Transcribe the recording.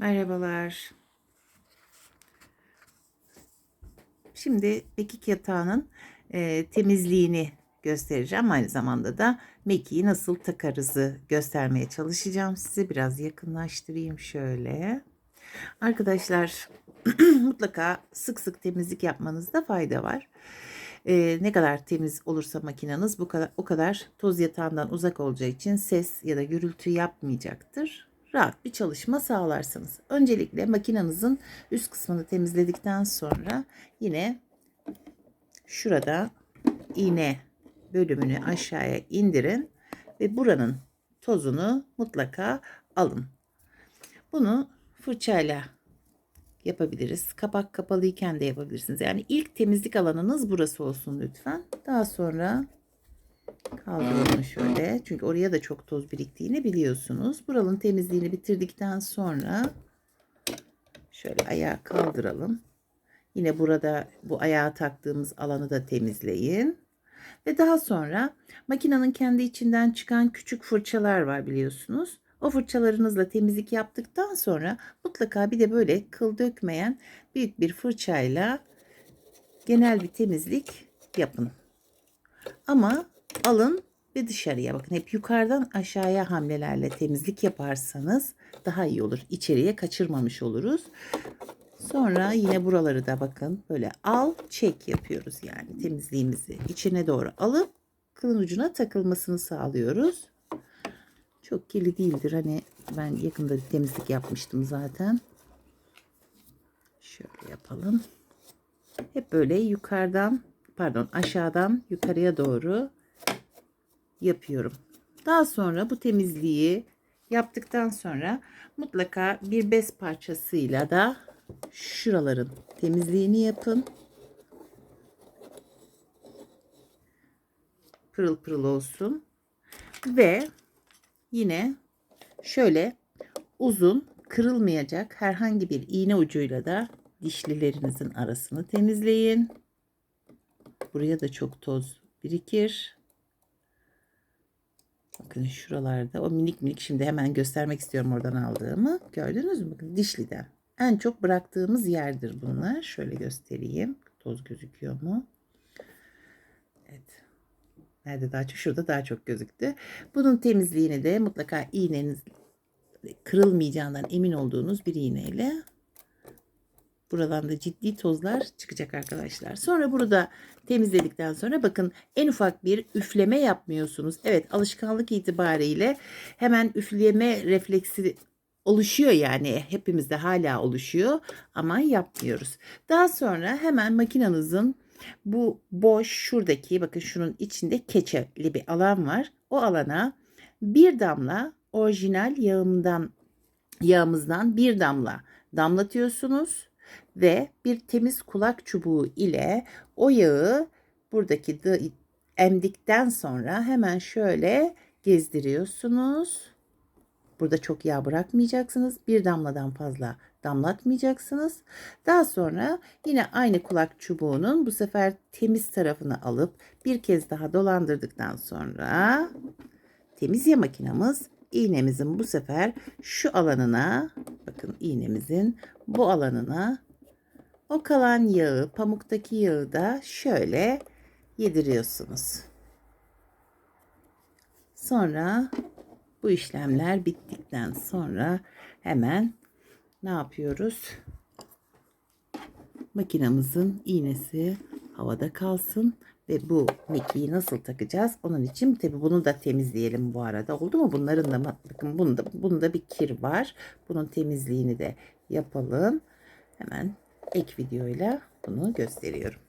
Merhabalar. Şimdi mekik yatağının e, temizliğini göstereceğim. Aynı zamanda da mekiği nasıl takarızı göstermeye çalışacağım size. Biraz yakınlaştırayım şöyle. Arkadaşlar mutlaka sık sık temizlik yapmanızda fayda var. E, ne kadar temiz olursa makineniz bu kadar o kadar toz yatağından uzak olacağı için ses ya da gürültü yapmayacaktır rahat bir çalışma sağlarsınız. Öncelikle makinenizin üst kısmını temizledikten sonra yine şurada iğne bölümünü aşağıya indirin ve buranın tozunu mutlaka alın. Bunu fırçayla yapabiliriz. Kapak kapalıyken de yapabilirsiniz. Yani ilk temizlik alanınız burası olsun lütfen. Daha sonra Kaldıralım şöyle. Çünkü oraya da çok toz biriktiğini biliyorsunuz. Buranın temizliğini bitirdikten sonra şöyle ayağı kaldıralım. Yine burada bu ayağa taktığımız alanı da temizleyin. Ve daha sonra makinenin kendi içinden çıkan küçük fırçalar var biliyorsunuz. O fırçalarınızla temizlik yaptıktan sonra mutlaka bir de böyle kıl dökmeyen büyük bir fırçayla genel bir temizlik yapın. Ama alın ve dışarıya bakın. Hep yukarıdan aşağıya hamlelerle temizlik yaparsanız daha iyi olur. İçeriye kaçırmamış oluruz. Sonra yine buraları da bakın böyle al çek yapıyoruz yani temizliğimizi içine doğru alıp kılın ucuna takılmasını sağlıyoruz. Çok kirli değildir. Hani ben yakında bir temizlik yapmıştım zaten. Şöyle yapalım. Hep böyle yukarıdan pardon aşağıdan yukarıya doğru yapıyorum. Daha sonra bu temizliği yaptıktan sonra mutlaka bir bez parçasıyla da şuraların temizliğini yapın. Pırıl pırıl olsun. Ve yine şöyle uzun kırılmayacak herhangi bir iğne ucuyla da dişlilerinizin arasını temizleyin. Buraya da çok toz birikir. Bakın şuralarda o minik minik şimdi hemen göstermek istiyorum oradan aldığımı. Gördünüz mü? Bakın dişliden. En çok bıraktığımız yerdir bunlar. Şöyle göstereyim. Toz gözüküyor mu? Evet. Nerede daha çok? Şurada daha çok gözüktü. Bunun temizliğini de mutlaka iğneniz kırılmayacağından emin olduğunuz bir iğneyle Buradan da ciddi tozlar çıkacak arkadaşlar. Sonra burada temizledikten sonra bakın en ufak bir üfleme yapmıyorsunuz. Evet alışkanlık itibariyle hemen üfleme refleksi oluşuyor yani hepimizde hala oluşuyor ama yapmıyoruz. Daha sonra hemen makinenizin bu boş şuradaki bakın şunun içinde keçeli bir alan var. O alana bir damla orijinal yağımdan yağımızdan bir damla damlatıyorsunuz ve bir temiz kulak çubuğu ile o yağı buradaki emdikten sonra hemen şöyle gezdiriyorsunuz. Burada çok yağ bırakmayacaksınız. Bir damladan fazla damlatmayacaksınız. Daha sonra yine aynı kulak çubuğunun bu sefer temiz tarafını alıp bir kez daha dolandırdıktan sonra temiz ya makinamız iğnemizin bu sefer şu alanına bakın iğnemizin bu alanına o kalan yağı pamuktaki yağı da şöyle yediriyorsunuz. Sonra bu işlemler bittikten sonra hemen ne yapıyoruz? Makinamızın iğnesi havada kalsın ve bu mekiği nasıl takacağız? Onun için tabi bunu da temizleyelim bu arada. Oldu mu? Bunların da bakın bunda, bunda bir kir var. Bunun temizliğini de yapalım. Hemen ek videoyla bunu gösteriyorum.